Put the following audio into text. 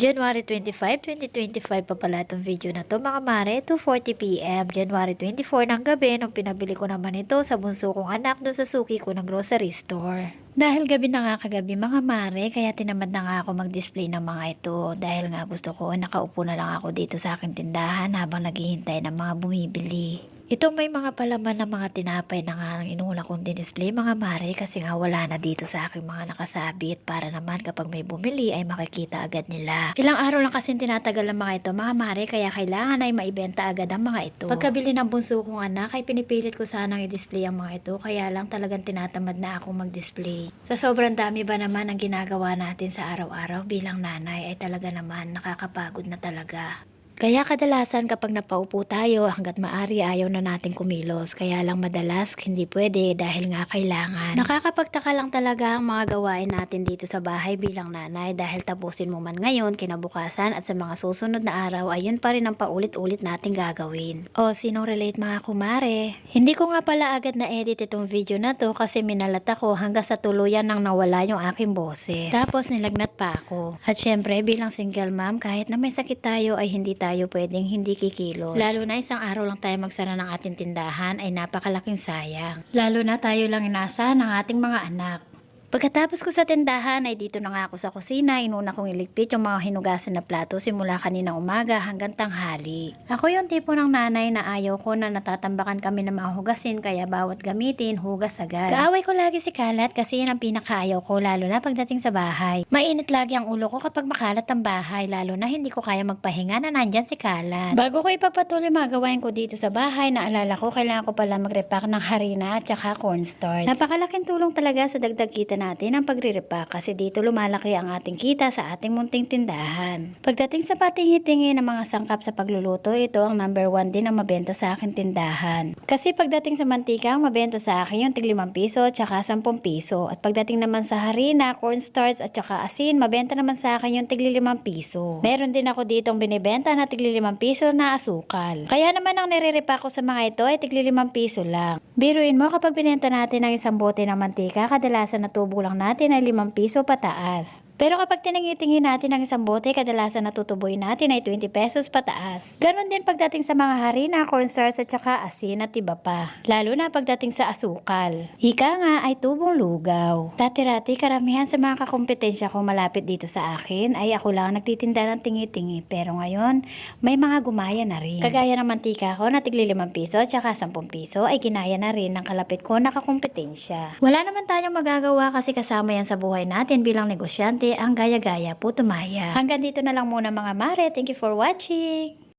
January 25, 2025 pa pala itong video na to mga mare, 2.40pm, January 24 ng gabi nung pinabili ko naman ito sa bunso kong anak doon sa suki ko ng grocery store. Dahil gabi na nga kagabi mga mare, kaya tinamad na nga ako mag-display ng mga ito. Dahil nga gusto ko, nakaupo na lang ako dito sa aking tindahan habang naghihintay ng mga bumibili. Itong may mga palaman ng mga tinapay na nga ang inuna kong display mga mare kasi nga wala na dito sa aking mga nakasabit para naman kapag may bumili ay makikita agad nila. Ilang araw lang kasi tinatagal ang mga ito mga mare kaya kailangan ay maibenta agad ang mga ito. Pagkabili ng bunso kong anak ay pinipilit ko sanang i-display ang mga ito kaya lang talagang tinatamad na ako mag-display. Sa sobrang dami ba naman ang ginagawa natin sa araw-araw bilang nanay ay talaga naman nakakapagod na talaga. Kaya kadalasan kapag napaupo tayo hanggat maari ayaw na natin kumilos. Kaya lang madalas hindi pwede dahil nga kailangan. Nakakapagtaka lang talaga ang mga gawain natin dito sa bahay bilang nanay dahil tapusin mo man ngayon, kinabukasan at sa mga susunod na araw ay yun pa rin ang paulit-ulit nating gagawin. O sinong relate mga kumare? Hindi ko nga pala agad na edit itong video na to kasi minalat ako hanggang sa tuluyan nang nawala yung aking boses. Tapos nilagnat pa ako. At syempre bilang single mom kahit na may sakit tayo ay hindi tayo pwedeng hindi kikilos. Lalo na isang araw lang tayo magsara ng ating tindahan ay napakalaking sayang. Lalo na tayo lang inasa ng ating mga anak. Pagkatapos ko sa tindahan ay dito na nga ako sa kusina, inuna kong iligpit yung mga hinugasan na plato simula kaninang umaga hanggang tanghali. Ako yung tipo ng nanay na ayaw ko na natatambakan kami ng mga hugasin kaya bawat gamitin, hugas agad. Kaaway ko lagi si Kalat kasi yan ang pinakaayaw ko lalo na pagdating sa bahay. Mainit lagi ang ulo ko kapag makalat ang bahay lalo na hindi ko kaya magpahinga na nandyan si Kalat. Bago ko ipapatuloy mga ko dito sa bahay, naalala ko kailangan ko pala magrepack ng harina at saka cornstarch. Napakalaking tulong talaga sa dagdag kita natin ang pagre-repack kasi dito lumalaki ang ating kita sa ating munting tindahan. Pagdating sa patingi-tingi ng mga sangkap sa pagluluto, ito ang number one din ang mabenta sa aking tindahan. Kasi pagdating sa mantika, ang mabenta sa akin yung tig 5 piso at saka 10 piso. At pagdating naman sa harina, cornstarch at saka asin, mabenta naman sa akin yung tig 5 piso. Meron din ako ditong binibenta na tig 5 piso na asukal. Kaya naman ang nire-repack ko sa mga ito ay tig 5 piso lang. Biruin mo kapag binenta natin ang isang bote ng mantika, kadalasan na tubo lang natin ay 5 piso pataas. Pero kapag tinangitingin natin ang isang bote, kadalasan natutuboy natin ay 20 pesos pataas. Ganon din pagdating sa mga harina, cornstarch at saka asin at iba pa. Lalo na pagdating sa asukal. Ika nga ay tubong lugaw. Dati-rati karamihan sa mga kakompetensya ko malapit dito sa akin ay ako lang ang nagtitinda ng tingi-tingi. Pero ngayon, may mga gumaya na rin. Kagaya ng mantika ko na tigli 5 piso at saka 10 piso ay ginaya na rin ng kalapit ko na kakompetensya. Wala naman tayong magagawa kasi kasama yan sa buhay natin bilang negosyante ang gaya-gaya po tumaya. Hanggang dito na lang muna mga mare. Thank you for watching!